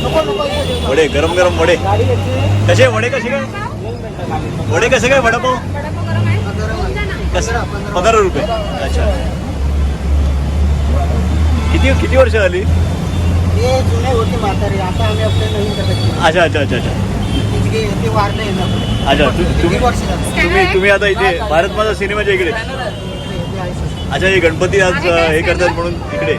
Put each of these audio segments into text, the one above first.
वडे गरम गरम वडे. कसे वडे कसे काय? वडे कसे काय वडापाव? कसं? पंधरा रुपये. अच्छा. किती किती वर्ष झाली? अच्छा अच्छा अच्छा अच्छा. अच्छा तुम्ही तुम्ही तुम्ही आता इथे भारत माझा सिनेमाच्या इकडे. अच्छा हे गणपती आज हे करतात म्हणून इकडे.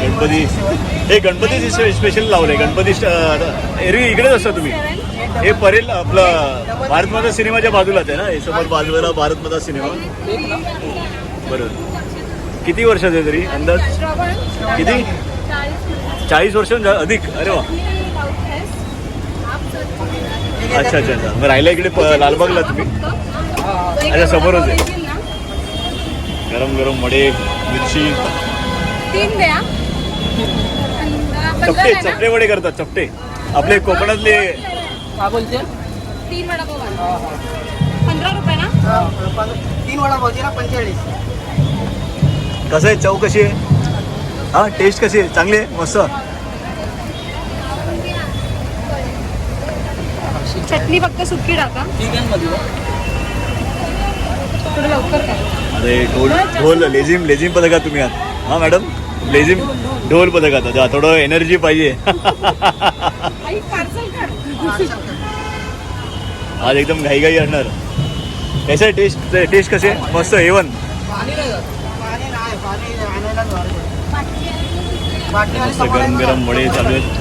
गणपती. हे गणपती. हे स्पेशल लावले गणपती एरवी इकडेच असता तुम्ही. हे परेल आपलं भारत माता सिनेमाच्या बाजूलाच आहे ना? हे समोर बाजूला भारत माता सिनेमा बरोबर किती वर्षाचे तरी अंदाज? किती? चाळीस. वर्ष अधिक. अरे वा. अच्छा अच्छा अच्छा. मग राहिला इकडे लालबागला तुम्ही? अच्छा समोरच आहे. गरम गरम वडे मिरची. तीन द्या चपटे चपटे वडे करतात चपटे. आपले कोकणातले का बोलते? तीन वडापाव. पंधरा रुपये ना? हा, पण तीन वडा भाजी ना पंचेचाळीस. कसं आहे? चव कशी आहे? हा टेस्ट कशी आहे? चांगली आहे? मस्त. चटणी फक्त सुकी टाका. थोडं लवकर करा अरे ढोल ढोल लेझिम लेझिम पथकात तुम्ही आहात. हा मॅडम लेझिम ढोल पथकात अच्छा थोडं एनर्जी पाहिजे. आज एकदम घाई असणार कसं आहे टेस्ट टेस्ट कसे? आहे मस्त एवन पाणी नाही पाणी आणायला बाटली मस्त गरम गरम वडे चालू आहेत.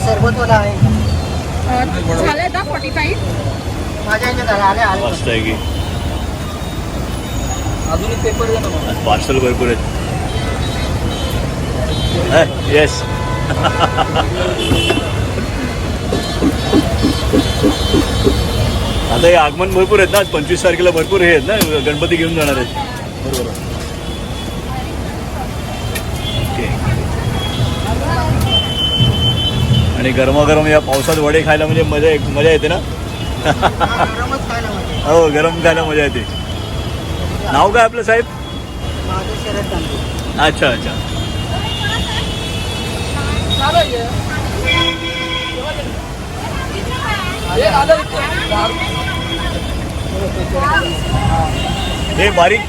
सरबतवाला आहे. अजून एक पेपर द्या ना आज पार्सल भरपूर आहेत. येस आता हे आगमन भरपूर आहेत ना आज पंचवीस तारखेला भरपूर हे आहेत ना गणपती घेऊन जाणार आहेत. बरोबर. ओके आणि गरमागरम या पावसात वडे खायला म्हणजे मजा मजा येते ना? हो गरम खायला मजा येते. नाव काय आपलं साहेब? माझं शरद तांदूळ अच्छा अच्छा. हे बारीक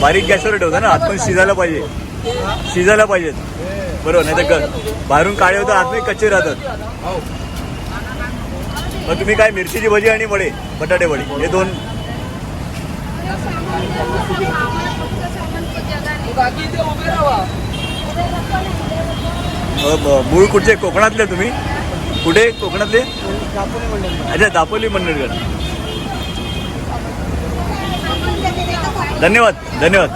बारीक गॅसवर ठेवता ना आतमध्ये शिजायला पाहिजे. शिजायला पाहिजेत बरोबर नाही तर बाहेरून काळे होतात आतमध्ये कच्चे राहतात. मग तुम्ही काय मिरचीची भजी आणि वडे बटाटे वडे हे दोन मूळ कुठचे? कोकणातले तुम्ही? कुठे? कोकणातले? अच्छा दापोली मंडळगड धन्यवाद धन्यवाद.